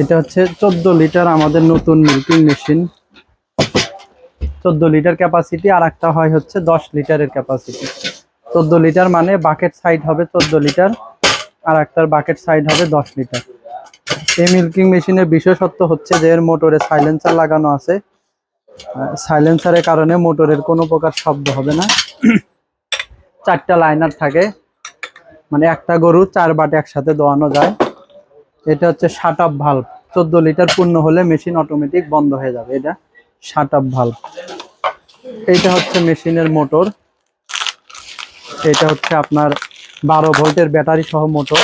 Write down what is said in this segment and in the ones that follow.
এটা হচ্ছে চোদ্দ লিটার আমাদের নতুন মিল্কিং মেশিন চোদ্দ লিটার ক্যাপাসিটি আর একটা হয় হচ্ছে দশ লিটারের ক্যাপাসিটি চোদ্দ লিটার মানে বাকেট সাইড হবে চোদ্দ লিটার আর একটার বাকেট সাইড হবে দশ লিটার। এই মিল্কিং মেশিনের বিশেষত্ব হচ্ছে যে এর মোটরে সাইলেন্সার লাগানো আছে। সাইলেন্সারের কারণে মোটরের কোনো প্রকার শব্দ হবে না। চারটা লাইনার থাকে। মানে একটা গরু চার বাটে একসাথে দোয়ানো যায়। এটা হচ্ছে শাট আপ ভাল্ব চোদ্দ লিটার পূর্ণ হলে মেশিন অটোমেটিক বন্ধ হয়ে যাবে। এটা শাট আপ ভাল্ব এইটা হচ্ছে মেশিনের মোটর এটা হচ্ছে আপনার বারো ভোল্টের ব্যাটারি সহ মোটর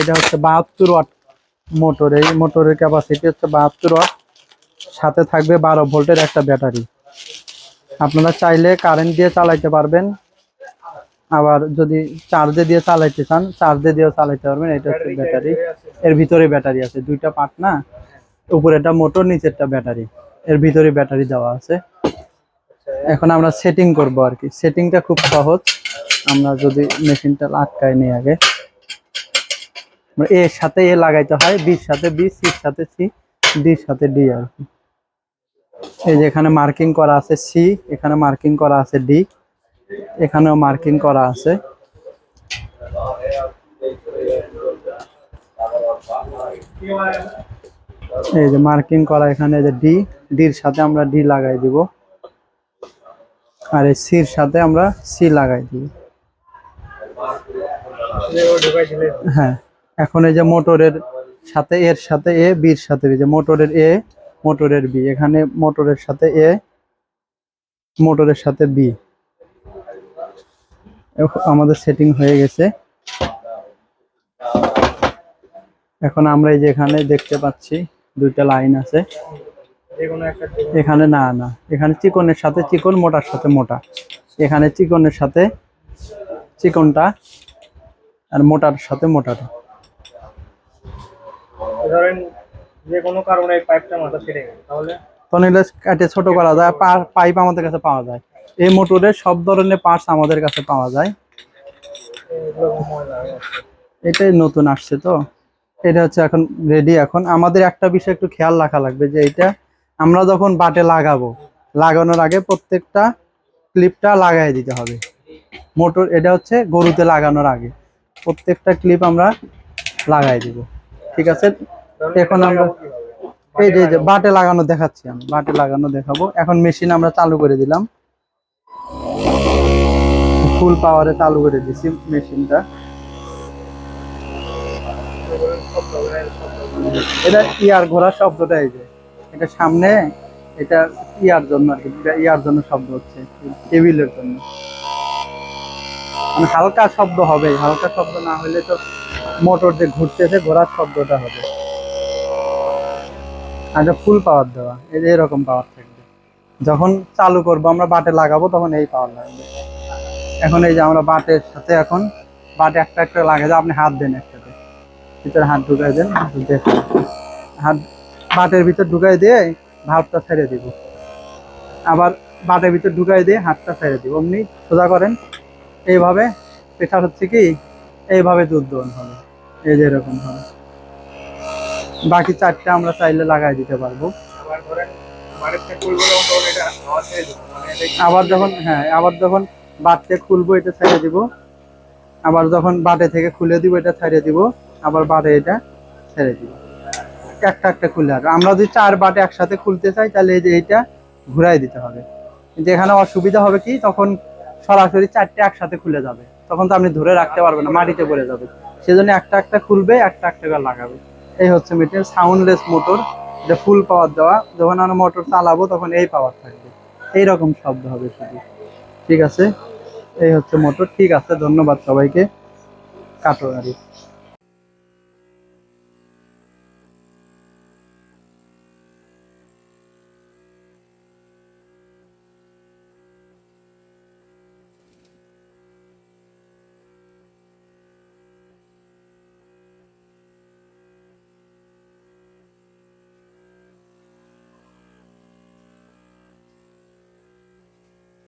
এটা হচ্ছে বাহাত্তর ওয়াট মোটর এই মোটরের ক্যাপাসিটি হচ্ছে বাহাত্তর ওয়াট। সাথে থাকবে বারো ভোল্টের একটা ব্যাটারি। আপনারা চাইলে কারেন্ট দিয়ে চালাইতে পারবেন। আবার যদি চার্জে দিয়ে চালাইতে চান চার্জে দিয়েও চালাইতে পারবেন। এটা হচ্ছে ব্যাটারি। এর ভিতরে ব্যাটারি আছে, দুইটা পার্ট না? উপরেটা মোটর, নিচেরটা ব্যাটারি। এর ভিতরে ব্যাটারি দেওয়া আছে। এখন আমরা সেটিং করব আর কি। সেটিংটা খুব সহজ। আমরা যদি মেশিনটা আটকাই নিই আগে। এর সাথে এ লাগাইতে হয় বির সাথে বি সির সাথে সি ডির সাথে ডি আর কি। এই যে এখানে মার্কিং করা আছে সি এখানে মার্কিং করা আছে ডি এখানেও মার্কিং করা আছে। এই যে মার্কিং করা এখানে যে ডি, ডির সাথে আমরা ডি লাগাই দিব। আর এই সির সাথে আমরা সি লাগাই দিব। হ্যাঁ এখন এই যে মোটরের সাথে এর সাথে এ বির সাথে যে মোটরের এ, মোটরের বি। এখানে মোটরের সাথে এ, মোটরের সাথে বি। আমাদের সেটিং হয়ে গেছে। এখন আমরা এই যে এখানে দেখতে পাচ্ছি দুইটা লাইন আছে। এখানে না না। এখানে চিকনের সাথে চিকন মোটার সাথে মোটা। এখানে চিকনের সাথে চিকনটা আর মোটার সাথে মোটাটা। ধরেন যে কোনো কারণে এই পাইপটা মাথা ছিঁড়ে গেছে তাহলে? তখন কাটে ছোট করা যায় পাইপ আমাদের কাছে পাওয়া যায়। এই মোটরের সব ধরনের পার্টস আমাদের কাছে পাওয়া যায়। যাচ্ছে। এটাই নতুন আসছে তো। এটা হচ্ছে এখন রেডি এখন। আমাদের একটা বিষয় একটু খেয়াল রাখা লাগবে যে এটা আমরা যখন বাটে লাগাবো, লাগানোর আগে প্রত্যেকটা ক্লিপটা লাগাই দিতে হবে। মোটর, এটা হচ্ছে গরুতে লাগানোর আগে। প্রত্যেকটা ক্লিপ আমরা লাগাই দিব। ঠিক আছে? এখন আমরা এই যে বাটে লাগানো দেখাচ্ছি আমি। বাটে লাগানো দেখাবো। এখন মেশিন আমরা চালু করে দিলাম। ফুল পাওয়ারে চালু করে দিছি মেশিনটা এটা ইয়ার ঘোরার শব্দটা এই যে। এটা সামনে, এটা ইয়ার জন্য আর কি ইয়ার জন্য শব্দ হচ্ছে, টেবিলের জন্য। মানে হালকা শব্দ হবে হালকা শব্দ না হলে তো মোটর যে ঘুরতেছে ঘোরার শব্দটা হবে। আচ্ছা ফুল পাওয়ার দেওয়া, এই যে এরকম পাওয়ার থাকবে। যখন চালু করব, আমরা বাটে লাগাবো, তখন এই পাওয়ার লাগবে। এখন এই যে আমরা বাটের সাথে এখন, বাটে একটা একটা লাগাই আপনি হাত দেন একসাথে ভিতরে হাত ঢুকাই দেন, হাত বাটের ভিতর ঢুকাই দিয়ে ভাবটা ছেড়ে দিব। আবার বাটের ভিতর ঢুকাই দিয়ে হাতটা ছেড়ে দিব। অমনি সোজা করেন, এইভাবে প্রেশার হচ্ছে কি, এইভাবে দুধ দোহন হবে। এই যে এরকম হবে। বাকি চারটা আমরা চাইলে লাগাই দিতে পারব। আবার যখন হ্যাঁ আবার যখন বাটতে খুলবো, এটা ছেড়ে দিব। আবার যখন বাটে থেকে খুলে দিব, এটা ছেড়ে দিব। আবার বাটে এটা ছেড়ে দিব একটা একটা খুলে আসবে আমরা যদি চার বাটে একসাথে খুলতে চাই, তাহলে এই যে এইটা ঘুরাই দিতে হবে। কিন্তু এখানে অসুবিধা হবে কি? তখন সরাসরি চারটে একসাথে খুলে যাবে। তখন তো আপনি ধরে রাখতে পারবেন না, মাটিতে পড়ে যাবে। সেজন্য একটা একটা খুলবে, একটা একটা করে লাগাবে। এই হচ্ছে মিটার সাউন্ডলেস মোটর এটা ফুল পাওয়ার দেওয়া। যখন আমরা মোটর চালাবো, তখন এই পাওয়ার থাকবে। এইরকম শব্দ হবে শুধু। ঠিক আছে? এই হচ্ছে মোটর ঠিক আছে, ধন্যবাদ সবাইকে। কাটো গাড়ি